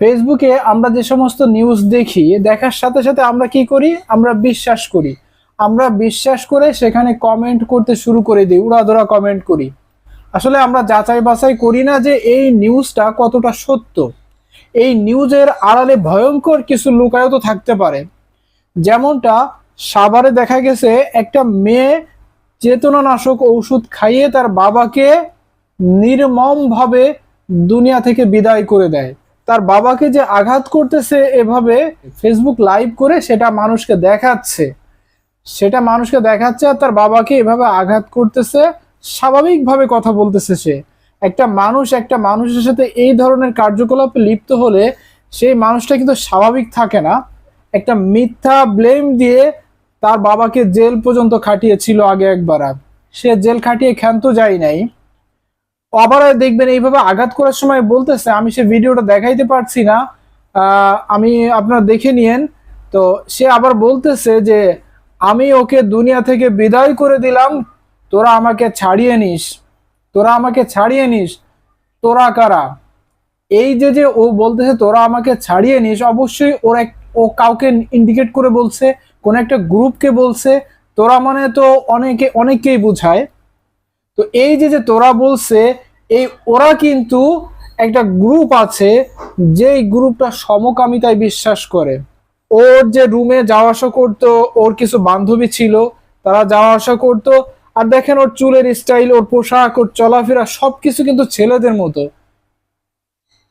ফেসবুকে আমরা যে সমস্ত নিউজ দেখি, দেখার সাথে সাথে আমরা কি করি? আমরা বিশ্বাস করি। আমরা বিশ্বাস করে সেখানে কমেন্ট করতে শুরু করে দিই, উড়াধরা কমেন্ট করি। আসলে আমরা যাচাই বাছাই করি না যে এই নিউজটা কতটা সত্য। এই নিউজের আড়ালে ভয়ঙ্কর কিছু লুকায়িত থাকতে পারে। যেমনটা সাভারে দেখা গেছে, একটা মেয়ে চেতনানাশক ঔষধ খাইয়ে তার বাবাকে নির্মমভাবে দুনিয়া থেকে বিদায় করে দেয়। তার বাবাকে যে আঘাত করতেছে এভাবে ফেসবুক লাইভ করে সেটা মানুষকে দেখাচ্ছে। সেটা মানুষকে দেখাচ্ছে আর তার বাবাকে এভাবে আঘাত করতেছে, স্বাভাবিকভাবে কথা বলতেছে সে। একটা মানুষ, একটা মানুষের সাথে এই ধরনের কার্যকলাপে লিপ্ত হলে সেই মানুষটা কিন্তু স্বাভাবিক থাকে না। একটা মিথ্যা ব্লেম দিয়ে তার বাবাকে জেল পর্যন্ত খাটিয়েছিল আগে একবার। সে জেল খাটিয়ে ক্ষান্ত যায় নাই। আবার দেখবেন এইভাবে আঘাত করার সময় বলতেছে, আমি সে ভিডিওটা দেখাইতে পারছি না। আমি আপনারা দেখে নিয়েন। তো সে আবার বলতেছে যে, আমি ওকে দুনিয়া থেকে বিদায় করে দিলাম। তোরা আমাকে ছাড়িয়ে নিস। তোরা আমাকে ছাড়িয়ে নিস। তোরা কারা? এই যে যে ও বলতেছে, তোরা আমাকে ছাড়িয়ে নিস। অবশ্যই ওর এক, ও কাউকে ইন্ডিকেট করে বলছে, কোন একটা গ্রুপকে বলছে। তোরা মানে তো অনেকে, অনেককেই বোঝায়। তো এই যে যে তোরা বলছে, এই ওরা কিন্তু একটা গ্রুপ আছে, যেই গ্রুপটা সমকামিতায় বিশ্বাস করে। ওর যে রুমে যাওয়া আসা করতো, ওর কিছু বান্ধবী ছিল, তারা যাওয়া আসা করতো, আর দেখেন ওর চুলের স্টাইল ওর পোশাক, ওর চলাফেরা, সবকিছু কিন্তু ছেলেদের মতো।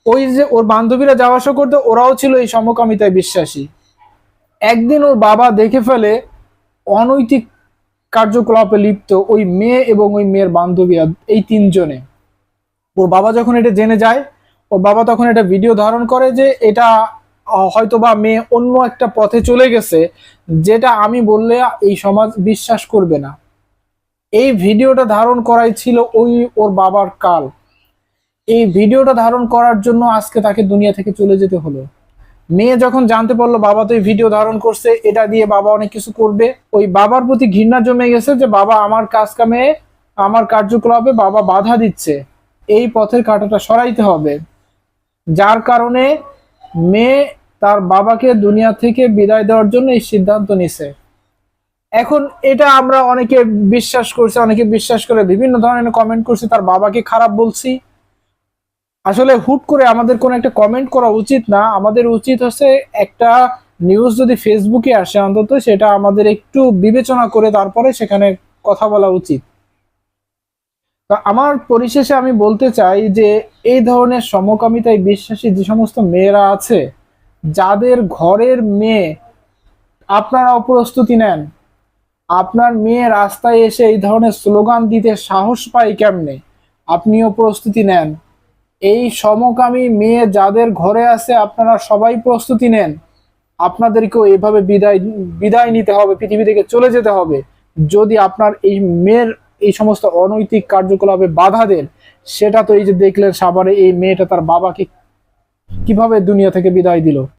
ওই যে ওর বান্ধবীরা যাওয়া আসা করতো, ওরাও ছিল এই সমকামিতায় বিশ্বাসী। একদিন ওর বাবা দেখে ফেলে, অনৈতিক কার্যকলাপে লিপ্ত ওই মেয়ে এবং ওই মেয়ের বান্ধবীরা এই তিনজনে। ওর বাবা যখন এটা জেনে যায়, ওর বাবা তখন এটা ভিডিও ধারণ করে যে এটা হয়তোবা মেয়ে অন্য একটা পথে চলে গেছে, যেটা আমি বললে এই সমাজ বিশ্বাস করবে না। এই ভিডিওটা ধারণ করাই ছিল ওই ওর বাবার কাল। এই ভিডিওটা ধারণ করার জন্য আজকে তাকে দুনিয়া থেকে চলে যেতে হলো। মেয়ে যখন জানতে পারল, বাবা তো এই ভিডিও ধারণ করছে, এটা দিয়ে বাবা অনেক কিছু করবে। ওই বাবার প্রতি ঘৃণা জমে গেছে যে, বাবা আমার কাজ কামে আমার কার্যকলাপে বাবা বাধা দিচ্ছে। এই পথের কাঁটাটা সরাইতে হবে। যার কারণে মেয়ে তার বাবাকে দুনিয়া থেকে বিদায় দেওয়ার জন্য এই সিদ্ধান্ত নিছে। এখন এটা আমরা অনেকে বিশ্বাস করছি, অনেকে বিশ্বাস করে বিভিন্ন ধরনের কমেন্ট করছি, তার বাবাকে খারাপ বলছি। আসলে হুট করে আমাদের কোনো একটা কমেন্ট করা উচিত না। আমাদের উচিত হচ্ছে একটা নিউজ যদি ফেসবুকে আসে অন্তত, সেটা আমাদের একটু বিবেচনা করে তারপরে সেখানে কথা বলা উচিত। তা আমার পরিশেষে আমি বলতে চাই যে, এই ধরনের সমকামিতায় বিশ্বাসী যে সমস্ত মেয়েরা আছে, যাদের ঘরের মেয়ে আপনারা প্রস্তুতি নেন, আপনার মেয়ে রাস্তায় এসে এই ধরনের স্লোগান দিতে সাহস পায় কেমনে? আপনিও প্রস্তুতি নেন। এই সমকামী মেয়ে যাদের ঘরে আছে, আপনারা সবাই প্রস্তুতি নেন। আপনাদেরকেও এভাবে বিদায় বিদায় নিতে হবে, পৃথিবী থেকে চলে যেতে হবে। যদি আপনার এই মেয়ের এই সমস্ত অনৈতিক কার্যকলাপে বাধা দেন, সেটা তো এই যে দেখলেন সাবারে এই মেয়েটা তার বাবাকে কীভাবে দুনিয়া থেকে বিদায় দিল?